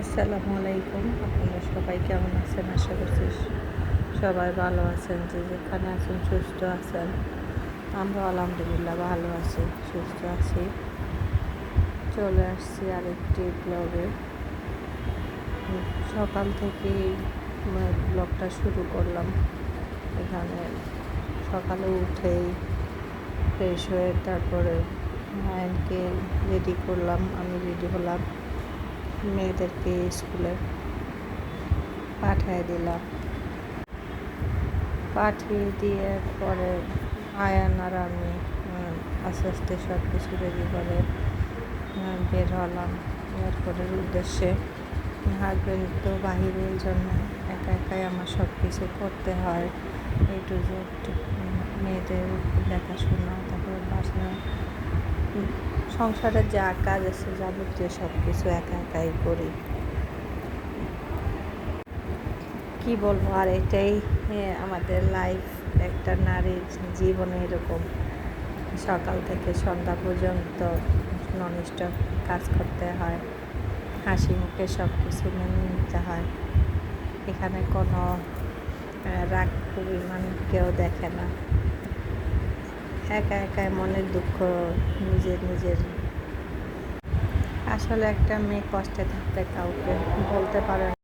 আসসালামু আলাইকুম। আপনারা সবাই কেমন আছেন? আশা করছি সবাই ভালো আছেন, যে যেখানে আছেন, সুস্থ আছেন। আমরা আলহামদুলিল্লাহ ভালো আছি, সুস্থ আছি। চলে আসছি আরেকটি ব্লগে সকাল থেকেই ব্লগটা শুরু করলাম। এখানে সকালে উঠেই ফ্রেশ হয়ে তারপরে মায়েরকে রেডি করলাম। আমি রেডি হলাম। মেয়েদেরকে স্কুলে পাঠিয়ে দিলাম। পাঠিয়ে দিয়ে পরে আয়ান আর আমি আস্তে আস্তে সব কিছু রেডি করে বের হলাম। এয়ারপোর্টের উদ্দেশ্যে হাজব্যান্ড তো বাহিরের জন্য একা একাই আমার সব কিছু করতে হয়। এই টু জেড মেয়েদের দেখাশোনা তারপরে বাসায় সংসারের যা কাজ আছে, যাবতীয় সব কিছু একা একাই করি। কি বলব, আর এটাই আমাদের লাইফ একটা নারীর জীবনে এরকম। সকাল থেকে সন্ধ্যা পর্যন্ত ননস্টপ কাজ করতে হয়। হাসি মুখে সব কিছু মেনে নিতে হয়। এখানে কোনো রাগ, অভিমান কেউ দেখে না। একা একা মনের দুঃখ নিজের নিজের। আসলে একটা মেয়ে কষ্টে থাকতে কাউকে বলতে পারে না।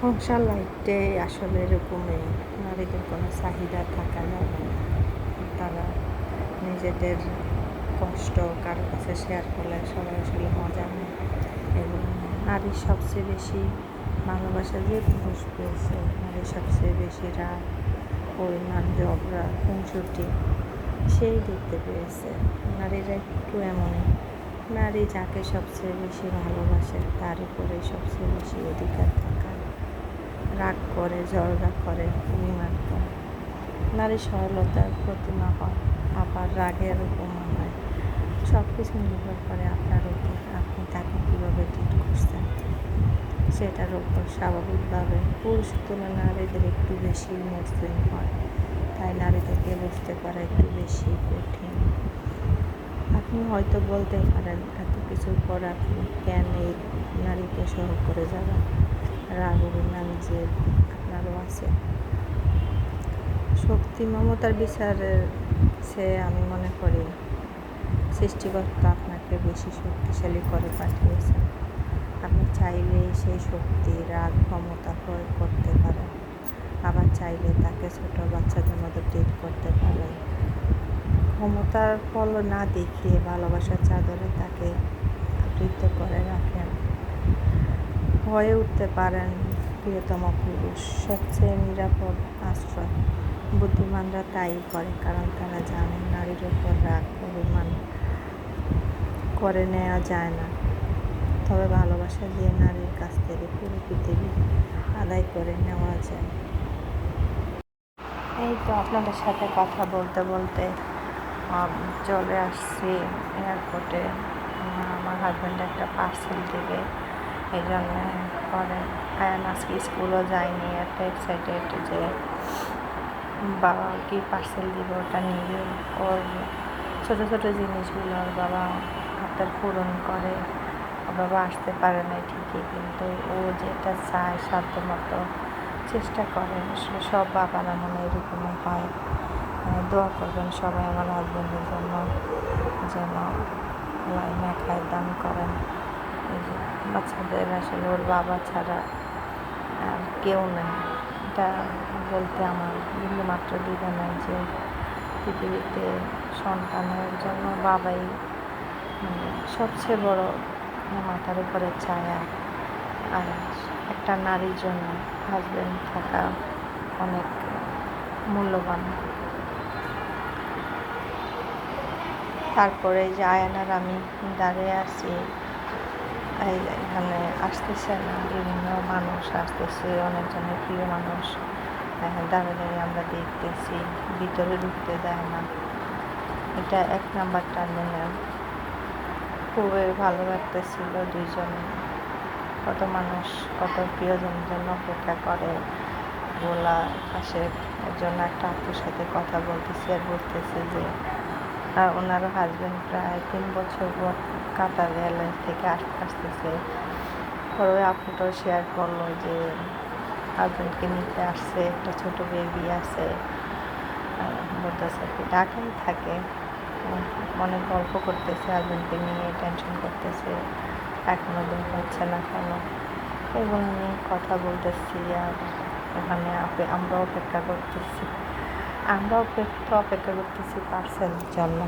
সংসার লাইফটাই আসলে এরকমই, নারীদের কোনো চাহিদা থাকা যাবে না। তারা নিজেদের কষ্ট কারও কাছে শেয়ার করলে সবাই আসলে মজা নেয়। এবং নারীর সবচেয়ে বেশি ভালোবাসা যে পুরুষ পেয়েছে নারীর সবচেয়ে বেশি রাগ পরিমাণ ঝগড়া, খুনসুটি সেই দেখতে পেয়েছে। নারীরা একটু এমনই নারী যাকে সবচেয়ে বেশি ভালোবাসে তার উপরে সবচেয়ে বেশি অধিকার থাকা রাগ করে, ঝগড়া করে অভিমান করে নারী সরলতার প্রতিমা হয়, আবার রাগের উপমা হয়। সব কিছু নির্ভর করে আপনার উপর। আপনি তাকে কীভাবে ট্রিট করছেন? সেটার উপর স্বাভাবিকভাবে পুরুষ তুলনায় নারীদের একটু বেশি মসৃণ হয়। তাই নারীদেরকে বুঝতে পারা একটু বেশি কঠিন। আপনি হয়তো বলতে পারেন, এত কিছুর পর আপনি কেন এই নারীকে সহ করে যাবেন? রাগ অভিমান যে, আপনারও আছে। শক্তি মমতার বিচারের সে আমি মনে করি সৃষ্টিকর্তা আপনাকে বেশি শক্তিশালী করে পাঠিয়েছেন। আপনি চাইলেই সেই শক্তি রাগ, ক্ষমতা প্রয়োগ করতে পারেন। আবার চাইলে তাকে ছোট বাচ্চাদের মতো ট্রিট করতে পারেন ক্ষমতার ফল না দেখিয়ে ভালোবাসার চাদরে তাকে আবৃত করে রাখেন। হয়ে উঠতে পারেন প্রিয়তম পুরুষ। সবচেয়ে নিরাপদ আশ্রয়। বুদ্ধিমানরা তাই করে কারণ তারা জানেন নারীর ওপর রাগ, অভিমান করে নেওয়া যায় না। তবে ভালোবাসা দিয়ে নারীর কাছ থেকে পুরো পৃথিবী আদায় করে নেওয়া যায়। এই তো আপনাদের সাথে কথা বলতে বলতে চলে আসছি এয়ারপোর্টে আমার হাজব্যান্ড একটা পার্সেল দেবে। এই জন্য পরে আয়ান আজকে স্কুলও যায়নি, একটা এক্সাইটেড যে বাবা কি পার্সেল দিবে ওটা নিয়ে ওর ছোটো ছোটো জিনিসগুলো ওর বাবা হাতের পূরণ করে। ওর বাবা আসতে পারে না ঠিকই, কিন্তু ও যেটা চায় সাধ্য মতো চেষ্টা করেন। আসলে সব বাবারা মনে এরকমই হয়। দোয়া করবেন সবাই আমার হাজব্যান্ডের জন্য, যেন আল্লাহ খায় দান করেন। এই যে বাচ্চাদের আসলে ওর বাবা ছাড়া আর কেউ নেই। এটা বলতে আমার বিন্দু মাত্র দিবে নাই যে পৃথিবীতে সন্তানের জন্য বাবাই মানে সবচেয়ে বড় মাথার উপরে ছায়া। আর একটা নারীর জন্য হাজব্যান্ড থাকা অনেক মূল্যবান। তারপরে যে আয়নার আমি দাঁড়িয়ে আছি এখানে আসতেছে না, বিভিন্ন মানুষ আসতেছে, অনেকজনের প্রিয় মানুষ। দাঁড়িয়ে দাঁড়িয়ে আমরা দেখতেছি, ভিতরে ঢুকতে দেয় না। এটা এক নাম্বার টার্মিনাল খুবই ভালো লাগতেছিল দুইজন কত মানুষ কত প্রিয়জনের জন্য অপেক্ষা করে। গোলা পাশে জন্য একটা আত্মীয় সাথে কথা বলতেছি আর বলতেছে যে ওনার হাজব্যান্ড প্রায় তিন বছর পর কাতার এয়ারলাইন্স থেকে আসতে আসতেছে। পরে ওই আপুটাও শেয়ার করল যে হাজব্যান্ডকে নিতে আসছে, একটা ছোট বেবি আছে। বলতেছে কি ঢাকায় থাকে। অনেক গল্প করতেছে হাজব্যান্ডকে নিয়ে টেনশন করতেছে। এখনও বের হচ্ছে না কেন? এগুলো নিয়ে কথা বলতেছি আর এখানে আমরা অপেক্ষা করতেছি। আমরা অপেক্ষা অপেক্ষা করতেছি পার্সেলের জন্য।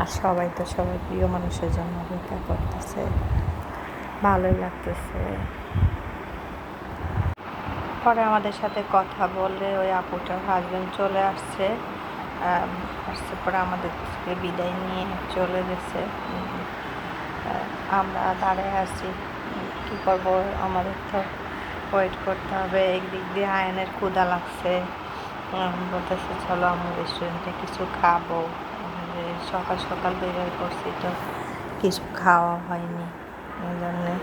আর সবাই তো সবাই প্রিয় মানুষের জন্য অপেক্ষা করতেছে। ভালোই লাগতেছে। পরে আমাদের সাথে কথা বলে ওই আপুটার হাজবেন্ড চলে আসছে। আসছে পরে আমাদেরকে বিদায় নিয়ে চলে গেছে। আমরা দাঁড়ায় আছি। কী করব? আমাদের তো ওয়েট করতে হবে। একদিক দিয়ে আয়নের ক্ষুদা লাগছে। বলতেছে, চলো আমি রেস্টুরেন্টে কিছু খাব। সকাল সকাল বের করছি তো কিছু খাওয়া হয়নি। এই জন্যে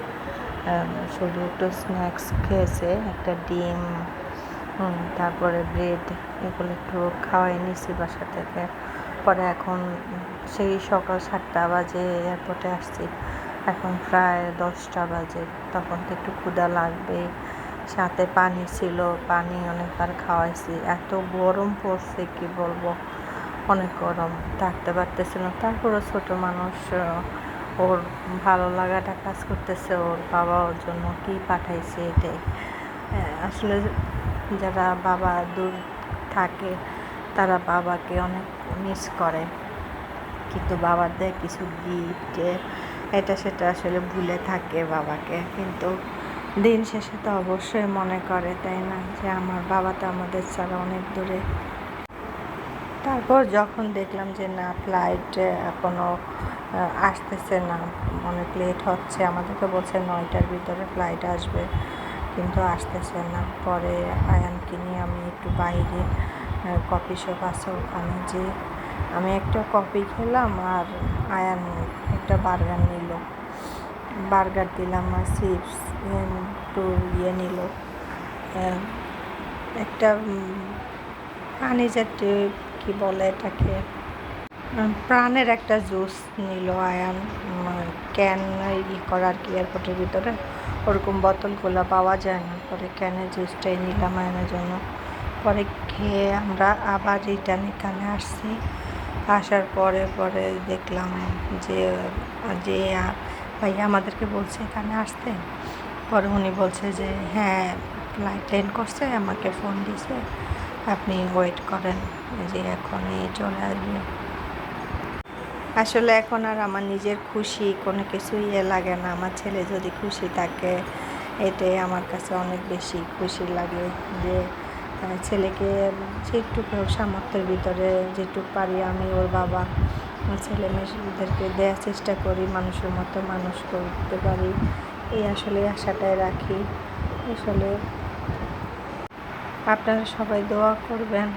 শুধু একটু স্ন্যাক্স খেয়েছে, একটা ডিম তারপরে ব্রেড এগুলো একটু খাওয়াই নিছি বাসা থেকে। পরে এখন সেই সকাল সাতটা বাজে এয়ারপোর্টে আসছি। এখন প্রায় দশটা বাজে। তখন তো একটু ক্ষুধা লাগবে। সাথে পানি ছিল, পানি অনেকবার খাওয়াইছি। এত গরম পড়ছে, কি বলব? অনেক গরম। থাকতে পারতেছিল তারপরে ছোট মানুষ ওর ভালো লাগাটা কাজ করতেছে। ওর বাবা ওর জন্য কি পাঠাইছে এটাই। আসলে যারা বাবা দূর থাকে, তারা বাবাকে অনেক মিস করে। কিন্তু বাবার দেয় কিছু গিফট এটা সেটা আসলে ভুলে থাকে বাবাকে, কিন্তু দিন শেষে তো অবশ্যই মনে করে, তাই না? যে আমার বাবা তো আমাদের ছাড়া অনেক দূরে। তারপর যখন দেখলাম যে না ফ্লাইট এখনও আসতেছে না, অনেক লেট হচ্ছে আমাদেরকে বলছে নয়টার ভিতরে ফ্লাইট আসবে, কিন্তু আসতেছে না। পরে আয়ানকে নিয়ে আমি একটু বাইরে কফি শপ আছে ওখানে যে আমি একটা কফি খেলাম আর আয়ান একটা বার্গার নিল। বার্গার দিলাম আর চিপস একটু ইয়ে নিল। একটা পানি জাতীয় কি বলে এটাকে? প্রাণের একটা জুস নিল আয়ান। ক্যান ই করার কি এয়ারপোর্টের ভিতরে। ওরকম বোতলগুলো পাওয়া যায় না। পরে ক্যানের জুসটাই নিলাম আয়নের জন্য। পরে খেয়ে আমরা আবার রিটার্ন এখানে আসছি। আসার পরে পরে দেখলাম যে যে ভাইয়া আমাদেরকে বলছে এখানে আসতে। পরে উনি বলছে যে হ্যাঁ ফ্লাইট ল্যান্ড করছে, আমাকে ফোন দিছে আপনি ওয়েট করেন যে এখন এই চলে আসবে। আসলে এখন আর আমার নিজের খুশি কোনো কিছু ইয়ে লাগে না। আমার ছেলে যদি খুশি থাকে, এটাই আমার কাছে অনেক বেশি খুশি লাগে যে ছেলেকে যেটুকু সামর্থ্যের ভিতরে যেটুকু পারি আমি ওর বাবা ছেলে মেয়েদেরকে দেওয়ার চেষ্টা করি, মানুষের মতো মানুষ করতে পারি। এই আসলে আশাটাই রাখি। আসলে আপনারা সবাই দোয়া করবেন।